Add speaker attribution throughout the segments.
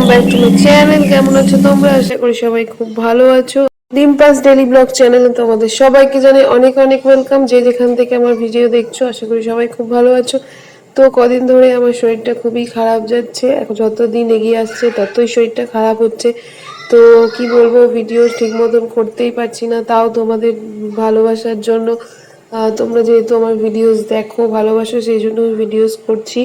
Speaker 1: Welcome back to my channel. কেমন আছো তোমরা? আশা করি সবাই খুব ভালো আছো। ডিম্পাস ডেলি ব্লগ চ্যানেলে তোমাদের সবাইকে জানাই অনেক অনেক ওয়েলকাম। যে যেখান থেকে আমার ভিডিও দেখছ, আশা করি সবাই খুব ভালো আছো। তো কদিন ধরে আমার শরীরটা খুবই খারাপ যাচ্ছে। এখন যত দিন এগিয়ে আসছে, ততই শরীরটা খারাপ হচ্ছে। তো কি বলব, ভিডিও ঠিক মতন করতেই পারছি না। তাও তোমাদের ভালোবাসার জন্য। তোমরা যেহেতু আমার ভিডিওস দেখো, ভালোবাসো সেই জন্য ভিডিওস করছি।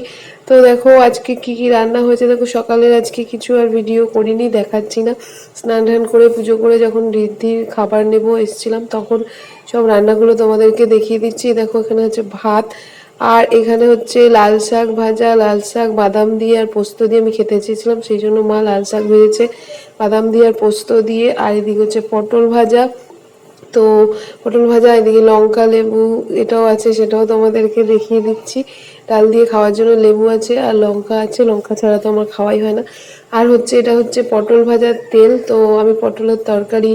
Speaker 1: তো দেখো, আজকে কি কি রান্না হয়েছে? দেখো, সকালের আজকে কিছু আর ভিডিও করিনি, দেখাচ্ছি না। স্নান টান করে পুজো করে যখন ঋদ্ধির খাবার নেব, এসছিলাম, তখন সব রান্নাগুলো তোমাদেরকে দেখিয়ে দিচ্ছি। দেখো, এখানে হচ্ছে ভাত, আর এখানে হচ্ছে লাল শাক ভাজা, লাল শাক বাদাম দিয়ে আর পোস্ত দিয়ে আমি খেতে চেয়েছিলাম, সেই জন্য মা লাল শাক ভেজেছে। বাদাম দিয়ে আর পোস্ত দিয়ে, আর এদিকে হচ্ছে পটল ভাজা তো পটল ভাজা, এদিকে লঙ্কা, লেবু এটাও আছে, সেটাও তোমাদেরকে দেখিয়ে দিচ্ছি। ডাল দিয়ে খাওয়ার জন্য লেবু আছে আর লঙ্কা আছে। লঙ্কা ছাড়া তো আমার খাওয়াই হয় না। আর হচ্ছে, এটা হচ্ছে পটল ভাজার তেল, তো আমি পটলের তরকারি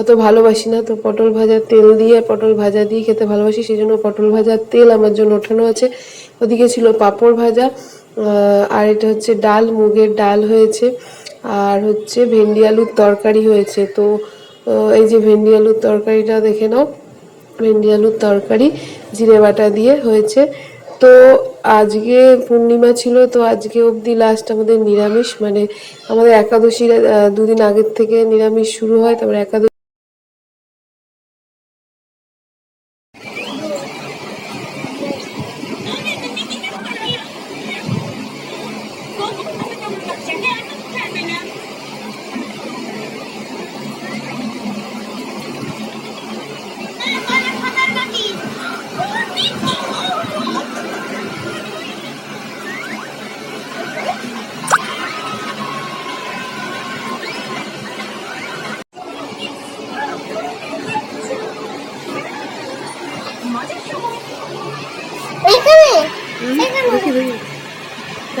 Speaker 1: অত ভালোবাসি না। তো পটল ভাজার তেল দিয়ে, পটল ভাজা দিয়ে খেতে ভালোবাসি সেই জন্য পটল ভাজার তেল আমার জন্য ওঠানো আছে। ওদিকে ছিল পাঁপড় ভাজা আর এটা হচ্ছে ডাল, মুগের ডাল হয়েছে। আর হচ্ছে ভেন্ডি আলুর তরকারি হয়েছে। তো এই যে ভেন্ডি আলুর তরকারিটা দেখে নাও। ভেন্ডি আলুর তরকারি, জিরে বাটা দিয়ে হয়েছে। তো আজকে পূর্ণিমা ছিল, তো আজকে অবধি লাস্ট আমাদের নিরামিষ মানে আমাদের একাদশীর দুদিন আগের থেকে নিরামিষ শুরু হয়, তারপরে একাদশী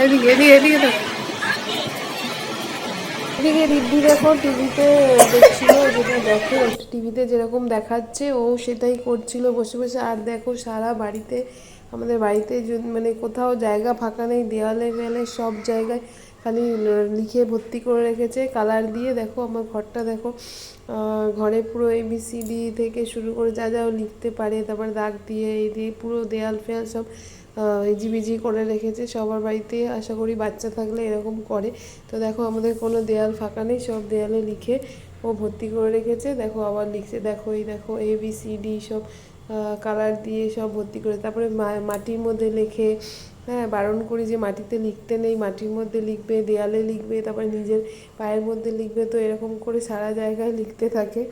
Speaker 1: এদিকে এদিকে এদিকে দেখ এদিকে রিদ্ধি দেখো, টিভিতে দেখছিল, যেটা দেখে টিভিতে যেরকম দেখাচ্ছে, ও সেটাই করছিল। বসে বসে আর দেখো, সারা বাড়িতে, আমাদের বাড়িতে মানে কোথাও জায়গা ফাঁকা নেই, দেওয়ালে মেয়ালে সব জায়গায় খালি লিখে ভর্তি করে রেখেছে, কালার দিয়ে। দেখো, আমার ঘরটা দেখো ঘরে পুরো এবিসিডি থেকে শুরু করে যা যা লিখতে পারে, তারপর দাগ দিয়ে, এই দিয়ে পুরো দেয়াল ফেয়াল সব হিজিবিজি করে রেখেছে। সবার বাড়িতে আশা করি বাচ্চা থাকলে এরকম করে। তো দেখো, আমাদের কোনো দেয়াল ফাঁকা নেই, সব দেয়ালে লিখে ও ভর্তি করে রেখেছে। দেখো, আবার লিখছে, দেখো, এই দেখো এ বি সি ডি সব কালার দিয়ে সব ভর্তি করে। তারপরে মাটির মধ্যে লেখে হ্যাঁ বারণ করি যে মাটিতে লিখতে নেই, মাটির মধ্যে লিখবে, দেয়ালে লিখবে, তারপরে নিজের পায়ের মধ্যে লিখবে। তো এরকম করে সারা জায়গায় লিখতে থাকে।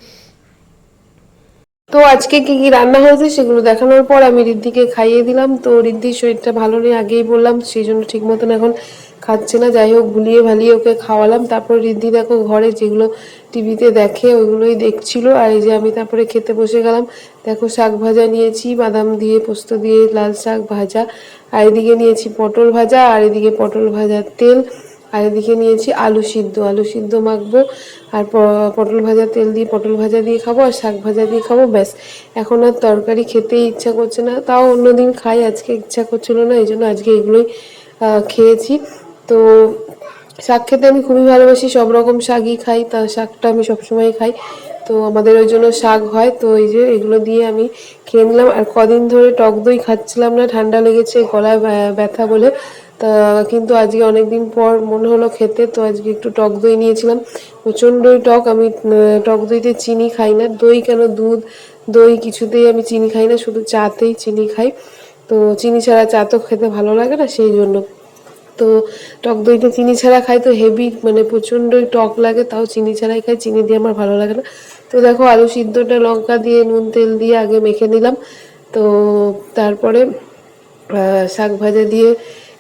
Speaker 1: তো আজকে কি কি রান্না হয়েছে সেগুলো দেখানোর পর আমি রিদ্ধিকে খাইয়ে দিলাম। তো রিদ্ধির শরীরটা ভালো নেই, আগেই বললাম সেই জন্য ঠিক মতন এখন খাচ্ছে না। যাই হোক ভুলিয়ে ভালিয়ে ওকে খাওয়ালাম। তারপর রিদ্ধি দেখো ঘরে যেগুলো টিভিতে দেখে ওইগুলোই দেখছিল। আর এই যে আমি তারপরে খেতে বসে গেলাম। দেখো শাক ভাজা নিয়েছি, বাদাম দিয়ে পোস্ত দিয়ে লাল শাক ভাজা। আর এদিকে নিয়েছি পটল ভাজা, আর এদিকে পটল ভাজার তেল। আর এদিকে নিয়েছি আলু সিদ্ধ। আলু সিদ্ধ মাখবো আর পটল ভাজা, তেল দিয়ে পটল ভাজা দিয়ে খাব আর শাক ভাজা দিয়ে খাব, ব্যাস। এখন আর তরকারি খেতেই ইচ্ছা করছে না। তাও অন্যদিন খাই, আজকে ইচ্ছা করছিল না এই জন্য আজকে এগুলোই খেয়েছি। তো শাক খেতে আমি খুবই ভালোবাসি, সব রকম শাকই খাই, তা শাকটা আমি সবসময় খাই। তো আমাদের ওই জন্য শাক হয়, তো এই যে এগুলো দিয়ে আমি খেয়ে নিলাম। আর কদিন ধরে টক দই খাচ্ছিলাম না, ঠান্ডা লেগেছে, গলায় ব্যা- ব্যথা বলে। তা কিন্তু আজকে অনেক দিন পর মনে হলো খেতে, তো আজকে একটু টক দই নিয়েছিলাম। প্রচণ্ডই টক, আমি টক দইতে চিনি খাই না। দই কেন? দুধ, দই কিছুতেই আমি চিনি খাই না, শুধু চাতেই চিনি খাই। তো চিনি ছাড়া চা তো খেতে ভালো লাগে না, সেই জন্য। তো টক দইটা চিনি ছাড়া খাই তো হেভি মানে প্রচণ্ডই টক লাগে, তাও চিনি ছাড়াই খাই, চিনি দিয়ে আমার ভালো লাগে না। তো দেখো, আলু সিদ্ধটা লঙ্কা দিয়ে, নুন তেল দিয়ে আগে মেখে নিলাম। তো তারপরে শাক ভাজা দিয়ে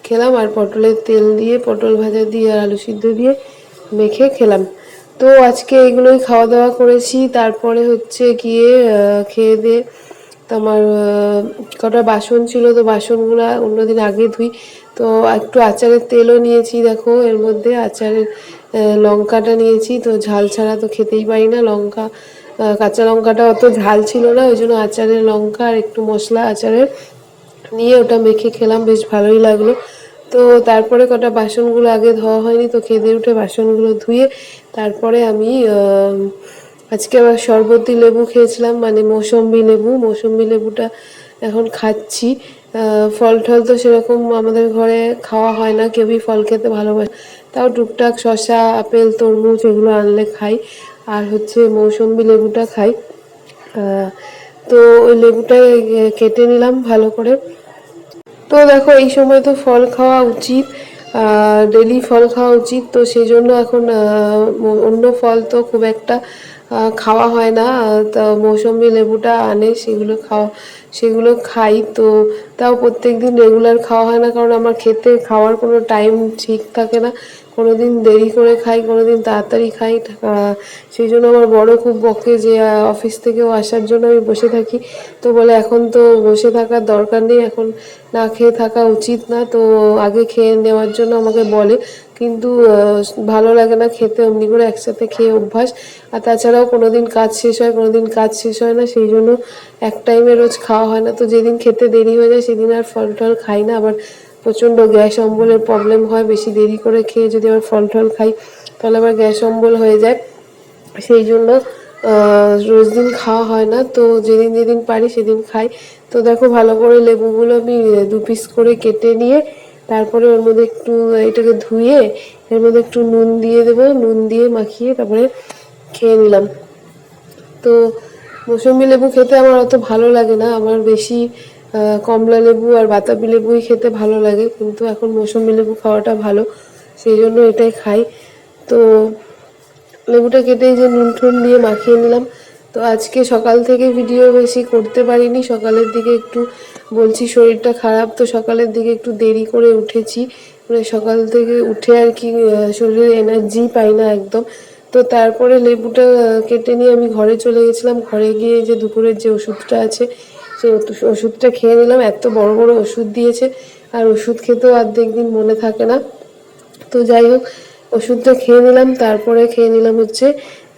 Speaker 1: খেলাম আর পটলের তেল দিয়ে, পটল ভাজা দিয়ে আর আলু সিদ্ধ দিয়ে মেখে খেলাম। তো আজকে এগুলোই খাওয়া দাওয়া করেছি। তারপরে হচ্ছে গিয়ে খেয়ে দিয়ে আমার কটা বাসন ছিল। তো বাসনগুলো অন্যদিন আগে ধুই। তো একটু আচারের তেলও নিয়েছি দেখো। এর মধ্যে আচারের লঙ্কাটা নিয়েছি। তো ঝাল ছাড়া তো খেতেই পারি না। লঙ্কা কাঁচা লঙ্কাটা অত ঝাল ছিল না। ওই জন্য আচারের লঙ্কা আর একটু মশলা আচারের নিয়ে ওটা মেখে খেলাম। বেশ ভালোই লাগল। তো তারপরে কটা বাসনগুলো আগে ধোয়া হয়নি, তো খেতে উঠে বাসনগুলো ধুয়ে তারপরে আমি আজকে আবার শরবতি লেবু খেয়েছিলাম মানে মৌসম্বি লেবু। মৌসম্বি লেবুটা এখন খাচ্ছি। ফল টল তো সেরকম আমাদের ঘরে খাওয়া হয় না, কেউই ফল খেতে ভালোবাসে তাও টুকটাক শসা, আপেল, তরমুজ এগুলো আনলে খাই। আর হচ্ছে মৌসম্বি লেবুটা খাই। তো ওই লেবুটা কেটে নিলাম ভালো করে। তো দেখো, এই সময় তো ফল খাওয়া উচিত ডেলি ফল খাওয়া উচিত, তো সেই জন্য এখন অন্য ফল তো খুব একটা খাওয়া হয় না। তা মৌসম্বি লেবুটা আনে, সেগুলো খাওয়া, সেগুলো খাই। তো তাও প্রত্যেক দিন রেগুলার খাওয়া হয় না, কারণ আমার খেতে খাওয়ার কোনো টাইম ঠিক থাকে না। কোনো দিন দেরি করে খাই কোনো দিন তাড়াতাড়ি খাই। সেই জন্য আমার বড় খুব বকে যে অফিস থেকেও আসার জন্য আমি বসে থাকি। তো বলে এখন তো বসে থাকার দরকার নেই, এখন না খেয়ে থাকা উচিত না। তো আগে খেয়ে নেওয়ার জন্য আমাকে বলে। কিন্তু ভালো লাগে না খেতে, অমনি করে একসাথে খেয়ে অভ্যাস। আর তাছাড়াও কোনো দিন কাজ শেষ হয় কোনো দিন কাজ শেষ হয় না। সেই জন্য এক টাইমে রোজ খাওয়া হয় না। তো যেদিন খেতে দেরি হয়ে যায় সেদিন আর ফল টল খাই না। আবার প্রচণ্ড গ্যাস অম্বলের প্রবলেম হয়, বেশি দেরি করে খেয়ে যদি আবার ফল টল খাই, তাহলে আবার গ্যাস অম্বল হয়ে যায়। সেই জন্য রোজ দিন খাওয়া হয় না। তো যেদিন যেদিন পারি সেদিন খাই। তো দেখো, ভালো করে লেবুগুলো আমি দু পিস করে কেটে নিয়ে, তারপরে ওর মধ্যে একটু এটাকে ধুয়ে, এর মধ্যে একটু নুন দিয়ে দেবো। নুন দিয়ে মাখিয়ে তারপরে খেয়ে নিলাম। তো মৌসুমি লেবু খেতে আমার অত ভালো লাগে না। আমার বেশি কমলা লেবু আর বাতাবি লেবুই খেতে ভালো লাগে, কিন্তু এখন মৌসুমি লেবু খাওয়াটা ভালো, সেই জন্য এটাই খাই। তো লেবুটা কেটে এই যে নুন টুন দিয়ে মাখিয়ে নিলাম। তো আজকে সকাল থেকে ভিডিও বেশি করতে পারিনি, সকালের দিকে একটু বলছি শরীরটা খারাপ, তো সকালের দিকে একটু দেরি করে উঠেছি। মানে সকাল থেকে উঠে আর কি শরীরে এনার্জি পাই না একদম। তো তারপরে লেবুটা কেটে নিয়ে আমি ঘরে চলে গেছিলাম। ঘরে গিয়ে যে দুপুরের যে ওষুধটা আছে সেই ওষুধটা খেয়ে নিলাম, এত বড় বড় ওষুধ দিয়েছে, আর ওষুধ খেতেও অর্ধেক দিন মনে থাকে না। তো যাই হোক, ওষুধটা খেয়ে নিলাম, তারপরে খেয়ে নিলাম হচ্ছে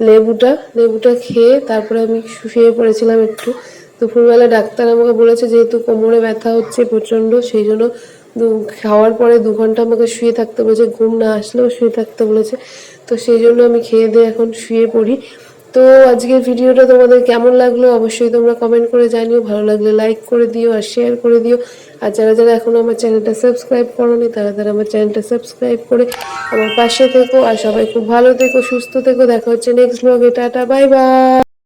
Speaker 1: লেবুটা। লেবুটা খেয়ে তারপরে আমি শুয়ে পড়েছিলাম একটু। দুপুরবেলা ডাক্তার আমাকে বলেছে, যেহেতু কোমরে ব্যথা হচ্ছে প্রচণ্ড, সেই জন্য খাওয়ার পরে দু ঘণ্টা আমাকে শুয়ে থাকতে বলেছে, ঘুম না আসলেও শুয়ে থাকতে বলেছে। তো সেই জন্য আমি খেয়ে দিয়ে এখন শুয়ে পড়ি। তো আজকের ভিডিওটা তোমাদের কেমন লাগল অবশ্যই তোমরা কমেন্ট করে জানিও। ভালো লাগলে লাইক করে দিও আর শেয়ার করে দিও। আর যারা যারা এখনও আমার চ্যানেলটা সাবস্ক্রাইব করোনি, তারা তারা আমার চ্যানেলটা সাবস্ক্রাইব করে আমার পাশে থেকো। আর সবাই খুব ভালো থেকো, সুস্থ থেকো। দেখা হচ্ছে নেক্সট ব্লগে টাটা বাই বাই